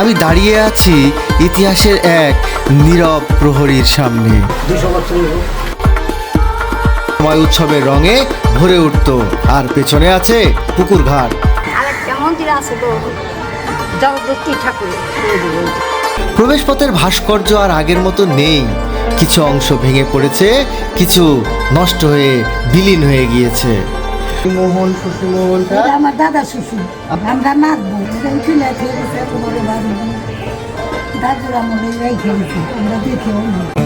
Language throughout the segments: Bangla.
আমি দাঁড়িয়ে আছি ইতিহাসের এক নীরব প্রহরীর সামনে। সময় উৎসবের রঙে ভরে উঠত আর পেছনে আছে পুকুর ঘাট। প্রবেশপথের ভাস্কর্য আর আগের মতো নেই। কিছু অংশ ভেঙে পড়েছে কিছু নষ্ট হয়ে বিলীন হয়ে গিয়েছে। মোহন সুশীমোহনটা? এটা আমার দাদা শ্বশুর আমরা নাচবো। এটা উঠিলে খেয়ে গেছে তোমার বাড়ি দাদুর আমলে রেখে গেছে আমরা দেখেও না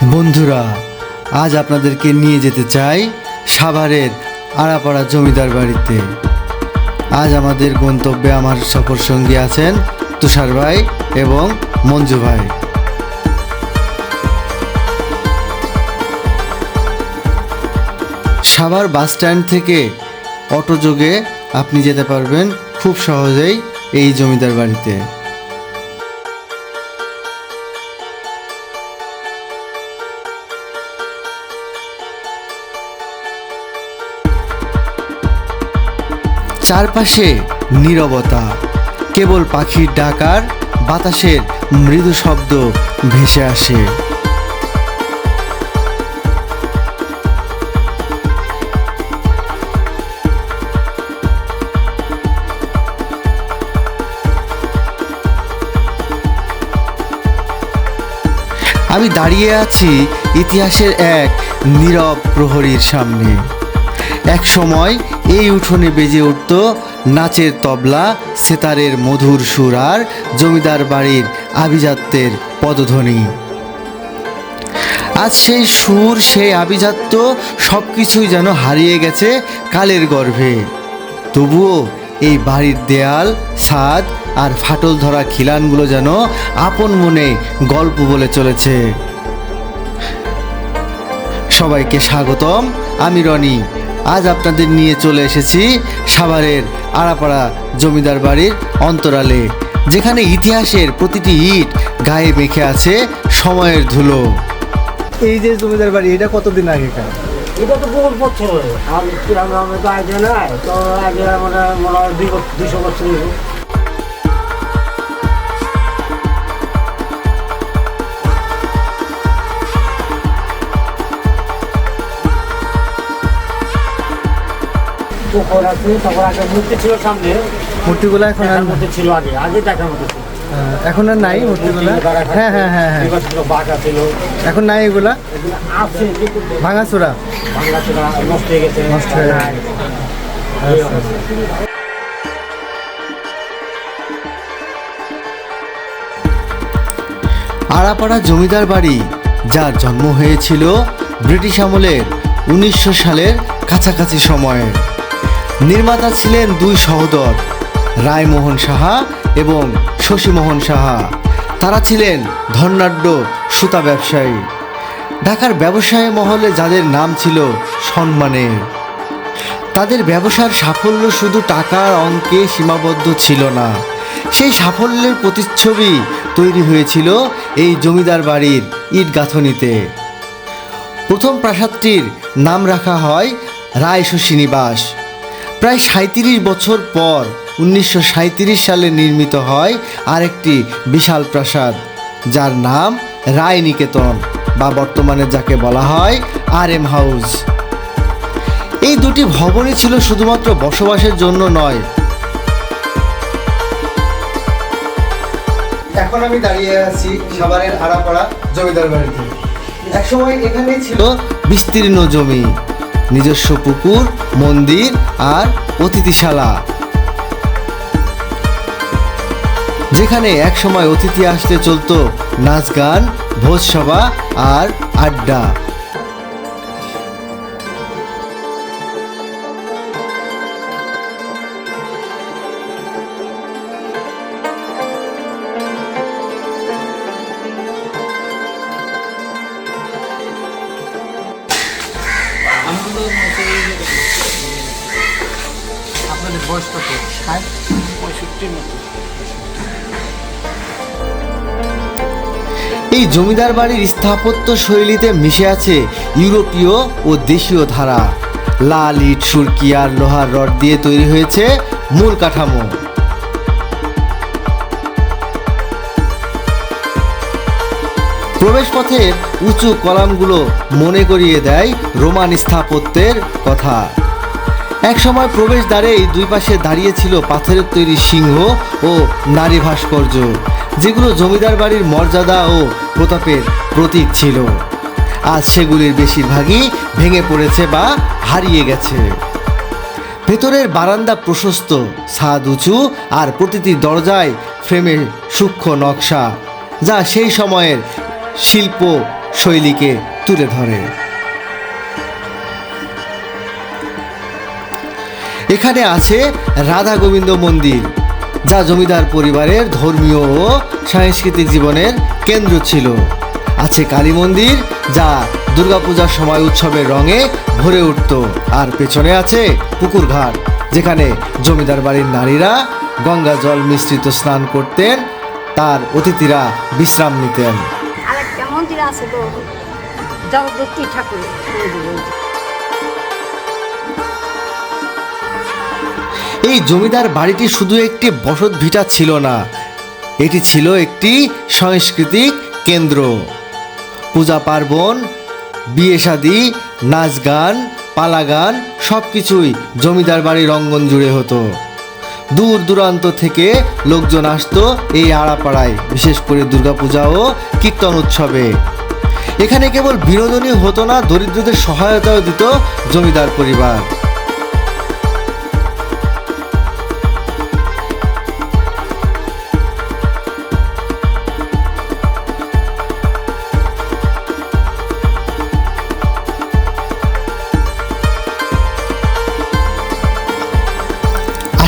বন্ধুরা, আজ আপনাদেরকে নিয়ে যেতে চাই সাভারের আড়াপাড়া জমিদার বাড়িতে। আজ আমাদের গন্তব্যে আমার সফর সঙ্গী আছেন তুষার ভাই এবং মঞ্জু ভাই। সাভার বাস স্ট্যান্ড থেকে অটো যোগে আপনি যেতে পারবেন খুব সহজেই এই জমিদার বাড়িতে। চারপাশে নীরবতা। কেবল পাখির ডাকার বাতাসের মৃদু শব্দ ভেসে আসে। আমি দাঁড়িয়ে আছি ইতিহাসের এক নীরব প্রহরীর সামনে। এক সময় এই উঠোনে বেজে উঠত নাচের তবলা, সেতারের মধুর সুর আর জমিদার বাড়ির আভিজাত্যের পদধ্বনি। আজ সেই সুর, সেই আভিজাত্য সব কিছুই যেন হারিয়ে গেছে কালের গর্ভে। তবুও এই বাড়ির দেয়াল, ছাদ আর ফাটল ধরা খিলানগুলো যেন আপন মনে গল্প বলে চলেছে। সবাইকে স্বাগতম, আমি রনি। আজ আপনাদের নিয়ে চলে এসেছি সাভারের আড়াপাড়া জমিদার বাড়ির অন্তরালে যেখানে ইতিহাসের প্রতিটি ইট গায়ে মেখে আছে সময়ের ধুলো। এই যে জমিদার বাড়ি এটা কতদিন আগেকার? এটা তো বহু বছর। আমি তো তো মানে মনে হয় দুই বছর হইল। আছে তারপর আগে মূর্তি ছিল সামনে মূর্তিগুলো এখন আর দেখার ছিল আগে আগে দেখার মতো ছিল এখন আর নাই মূর্তিগুলো হ্যাঁ হ্যাঁ হ্যাঁ হ্যাঁ ছিল এখন নাই এগুলা ভাঙাচোরা বাংলা নষ্ট হয়ে গেছে নষ্ট হয়ে গেছে। নাই। এই অবস্থা। আড়াপাড়া জমিদার বাড়ি যার জন্ম হয়েছিল ব্রিটিশ আমলের উনিশশো সালের কাছাকাছি সময়ে নির্মাতা ছিলেন দুই সহোদর, রায়মোহন সাহা এবং শশীমোহন সাহা। তারা ছিলেন ধনাঢ্য সুতা ব্যবসায়ী। ঢাকার ব্যবসায়ী মহলে যাদের নাম ছিল সম্মানের তাদের ব্যবসার সাফল্য শুধু টাকার অঙ্কে সীমাবদ্ধ ছিল না। সেই সাফল্যের প্রতিচ্ছবি তৈরি হয়েছিল এই জমিদার বাড়ির ইট গাঁথনিতে। প্রথম প্রাসাদটির নাম রাখা হয় রায় শশী নিবাস। প্রায় সাঁত্রিশ বছর পর উনিশশো সাঁইত্রিশ সালে নির্মিত হয় আরেকটি বিশাল প্রাসাদ, যার নাম রায় নিকেতন বা বর্তমানে যাকে বলা হয় আর এম হাউস। এই দুটি ভবনই ছিল শুধুমাত্র বসবাসের জন্য নয়। এখন আমি দাঁড়িয়ে আছি সাভারের আড়াপাড়া জমিদার বাড়িতে। একসময় এখানে ছিল বিস্তীর্ণ জমি। নিজস্ব পুকুর, মন্দির আর অতিথিশালা। যেখানে একসময় অতিথি আসতে চলতো নাচ গান ভোজসভা আর আড্ডা। এই জমিদার বাড়ির স্থাপত্য শৈলীতে মিশে আছে ইউরোপীয় ও দেশীয় ধারা। লাল ইট সুরকি আর লোহার রড দিয়ে তৈরি হয়েছে মূল কাঠামো। প্রবেশপথের উঁচু কলামগুলো মনে করিয়ে দেয় রোমান স্থাপত্যের কথা। একসময় প্রবেশদ্বারেই দুই পাশে দাঁড়িয়ে ছিল পাথরের তৈরি সিংহ ও নারী ভাস্কর্য, যেগুলো জমিদার বাড়ির মর্যাদা ও প্রতাপের প্রতীক ছিল। আজ সেগুলির বেশিরভাগই ভেঙে পড়েছে বা হারিয়ে গেছে। ভেতরের বারান্দা প্রশস্ত, ছাদ উঁচু আর প্রতিটি দরজায় ফ্রেমের সূক্ষ্ম নকশা, যা সেই সময়ের শিল্প শৈলীকে তুলে ধরে। এখানে আছে রাধা গোবিন্দ মন্দির যা জমিদার পরিবারের ধর্মীয় ও সাংস্কৃতিক জীবনের কেন্দ্র ছিল। আছে কালী মন্দির, যা দুর্গাপূজার সময় উৎসবের রঙে ভরে উঠত। আর পেছনে আছে পুকুর ঘাট, যেখানে জমিদার বাড়ির নারীরা গঙ্গা জল মিশ্রিত স্নান করতেন, তার অতিথিরা বিশ্রাম নিতেন। মন্দির আছে তো জগদ্ধাত্রী ঠাকুর। এই জমিদার বাড়িটি শুধু একটি বসত ভিটা ছিল না, এটি ছিল একটি সাংস্কৃতিক কেন্দ্র। পূজা পার্বণ, বিয়ে শাদি, নাচ গান, পালা গান সব কিছুই জমিদার বাড়ির অঙ্গন জুড়ে হতো। দূর দূরান্ত থেকে লোকজন আসতো এই আড়াপাড়ায় বিশেষ করে দুর্গাপূজা ও কীর্তন উৎসবে। এখানে কেবল বিনোদনই হতো না, দরিদ্রদের সহায়তাও দিত জমিদার পরিবার।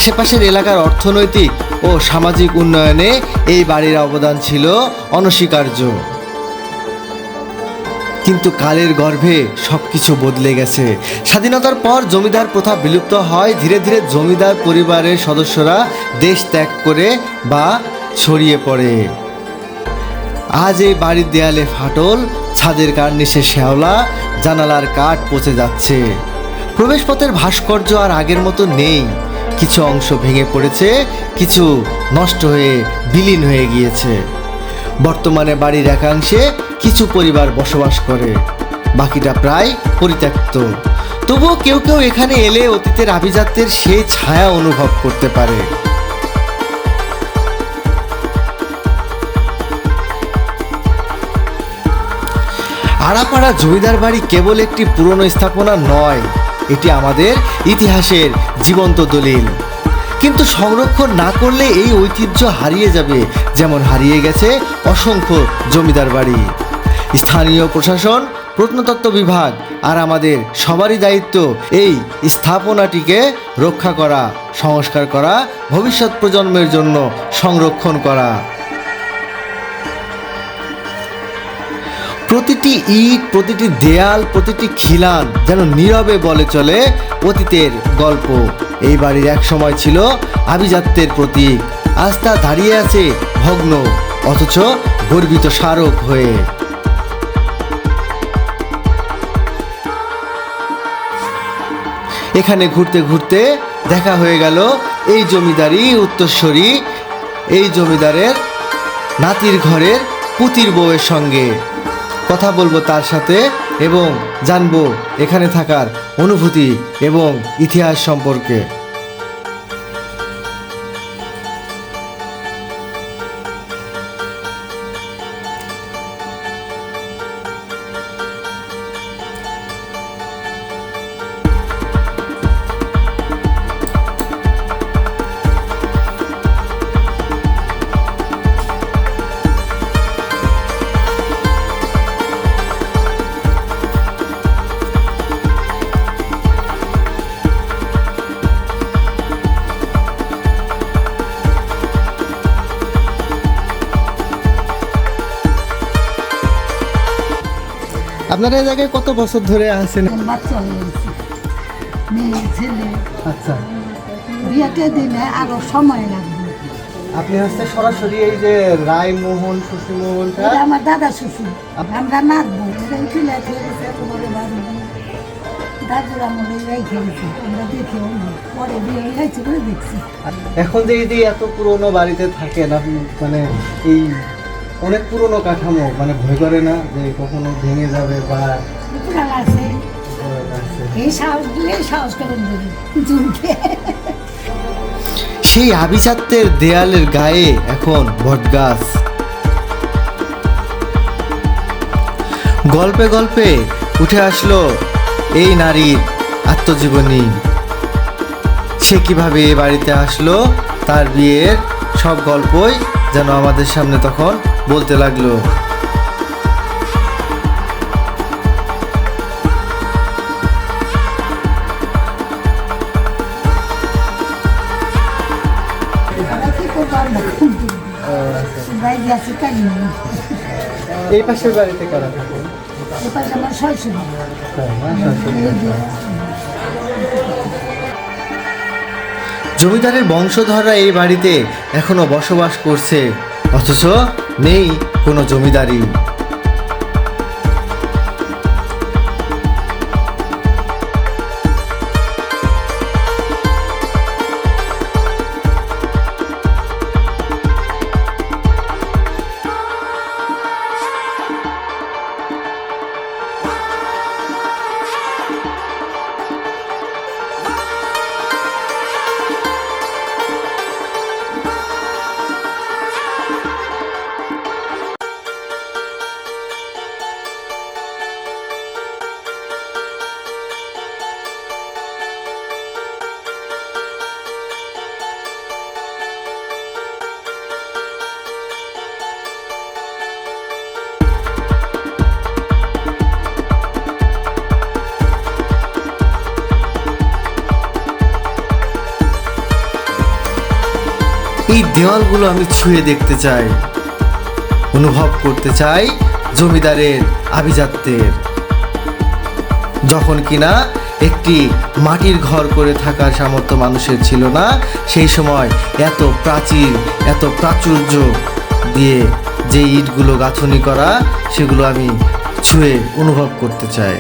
আশেপাশের এলাকার অর্থনৈতিক ও সামাজিক উন্নয়নে এই বাড়ির অবদান ছিল অনস্বীকার্য। কিন্তু কালের গর্ভে সব কিছু বদলে গেছে। স্বাধীনতার পর জমিদার প্রথা বিলুপ্ত হয়, ধীরে ধীরে জমিদার পরিবারের সদস্যরা দেশ ত্যাগ করে বা ছড়িয়ে পড়ে। আজ এই বাড়ির দেয়ালে ফাটল, ছাদের কার্নিশে শ্যাওলা, জানালার কাঠ পচে যাচ্ছে। প্রবেশপথের ভাস্কর্য আর আগের মতো নেই। কিছু অংশ ভেঙে পড়েছে, কিছু নষ্ট হয়ে বিলীন হয়ে গিয়েছে। বর্তমানে বাড়ির একাংশে কিছু পরিবার বসবাস করে, বাকিটা প্রায় পরিত্যক্ত। তবুও কেউ কেউ এখানে এলে অতীতের আভিজাত্যের সেই ছায়া অনুভব করতে পারে। আড়াপাড়া জমিদার বাড়ি কেবল একটি পুরনো স্থাপনা নয় এটি আমাদের ইতিহাসের জীবন্ত দলিল। কিন্তু সংরক্ষণ না করলে এই ঐতিহ্য হারিয়ে যাবে, যেমন হারিয়ে গেছে অসংখ্য জমিদার বাড়ি। স্থানীয় প্রশাসন, প্রত্নতত্ত্ব বিভাগ আর আমাদের সবারই দায়িত্ব এই স্থাপনাটিকে রক্ষা করা, সংস্কার করা, ভবিষ্যৎ প্রজন্মের জন্য সংরক্ষণ করা। প্রতিটি ইট, প্রতিটি দেয়াল, প্রতিটি খিলান যেন নীরবে বলে চলে অতীতের গল্প। এই বাড়ির এক সময় ছিল আভিজাত্যের প্রতীক। আজ তা দাঁড়িয়ে আছে ভগ্ন, অথচ গর্বিত স্মারক হয়ে। এখানে ঘুরতে ঘুরতে দেখা হয়ে গেল এই জমিদারি উত্তরস্বরী এই জমিদারের নাতির ঘরের পুতির বউয়ের সঙ্গে। কথা বলব তার সাথে এবং জানব এখানে থাকার অনুভূতি এবং ইতিহাস সম্পর্কে। আপনারা এই জায়গায় কত বছর ধরে আছেন? এখন বাচ্চা মেয়ে ছেলে। আচ্ছা। বিয়েতে আরও সময় লাগবে। আপনি হচ্ছে সরাসরি এই যে রায়মোহন শশীমোহনটা আমার দাদা শ্বশুর। আমরা নাচবো তোমার বাড়ি দাদুর আমরা পরে বিয়ে হয়েছে বলে দেখছি। এখন যে এই যে এত পুরনো বাড়িতে থাকেন আপনি মানে এই অনেক পুরনো কাঠামো মানে ভয় করে না যে কখনো ভেঙে যাবে বা সেই আভিজাত্যের দেয়ালের গায়ে এখন বটগাছ। গল্পে গল্পে উঠে আসলো এই নারীর আত্মজীবনী। সে কীভাবে এ বাড়িতে আসলো তার বিয়ের সব গল্পই যেন আমাদের সামনে তখন বলতে লাগল এই পাশের বাড়িতে কারা থাকে? আমার জমিদারের বংশধররা এই বাড়িতে এখনও বসবাস করছে অথচ নেই কোনো জমিদারি এই দেওয়ালগুলো আমি ছুঁয়ে দেখতে চাই, অনুভব করতে চাই জমিদারের আভিজাত্যের। যখন কিনা একটি মাটির ঘর করে থাকার সামর্থ্য মানুষের ছিল না, সেই সময় এত প্রাচীর এত প্রাচুর্য দিয়ে যে ইটগুলো গাঁথনি করা, সেগুলো আমি ছুঁয়ে অনুভব করতে চাই।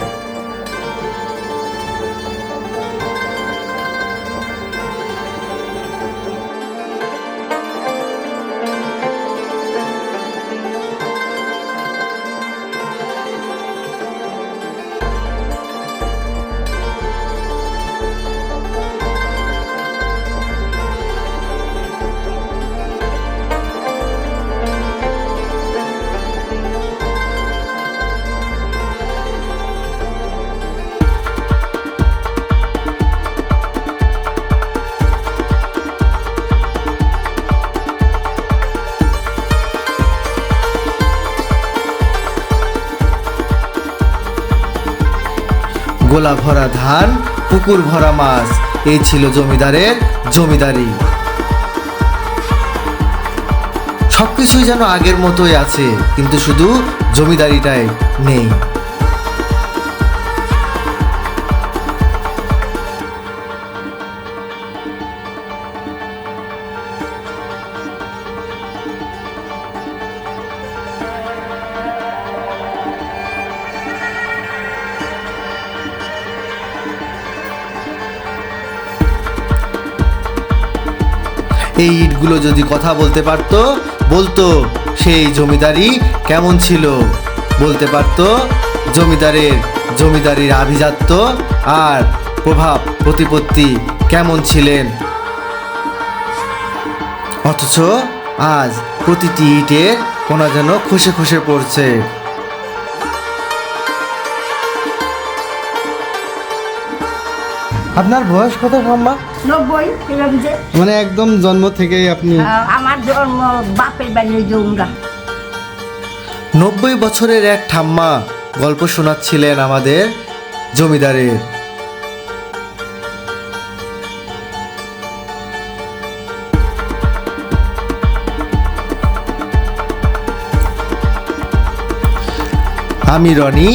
গোলা ভরা ধান, পুকুর ভরা মাছ, এই ছিল জমিদারের জমিদারি। সবকিছুই যেন আগের মতোই আছে, কিন্তু শুধু জমিদারিটাই নেই। এই ইটগুলো যদি কথা বলতে পারতো, বলতো সেই জমিদারি কেমন ছিল? বলতে পারতো জমিদারের, জমিদারির আভিজাত্য আর প্রভাব, প্রতিপত্তি কেমন ছিলেন? অথচ আজ প্রতিটি ইটের কোনা যেন খসে খসে পড়ছে। আপনার বয়স কত ঠাম্মা নব্বই এরকম যে। মানে একদম জন্ম থেকেই আপনি আমার জন্ম বাপের বাড়ি জৌঙ্গা। নব্বই বছরের এক ঠাম্মা গল্প শোনাচ্ছিলেন আমাদের জমিদারের। আমি রনি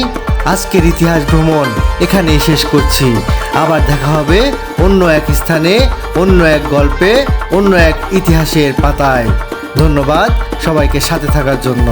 আজকের ইতিহাস ভ্রমণ এখানে শেষ করছি। আবার দেখা হবে অন্য এক স্থানে, অন্য এক গল্পে, অন্য এক ইতিহাসের পাতায়। ধন্যবাদ সবাইকে সাথে থাকার জন্য।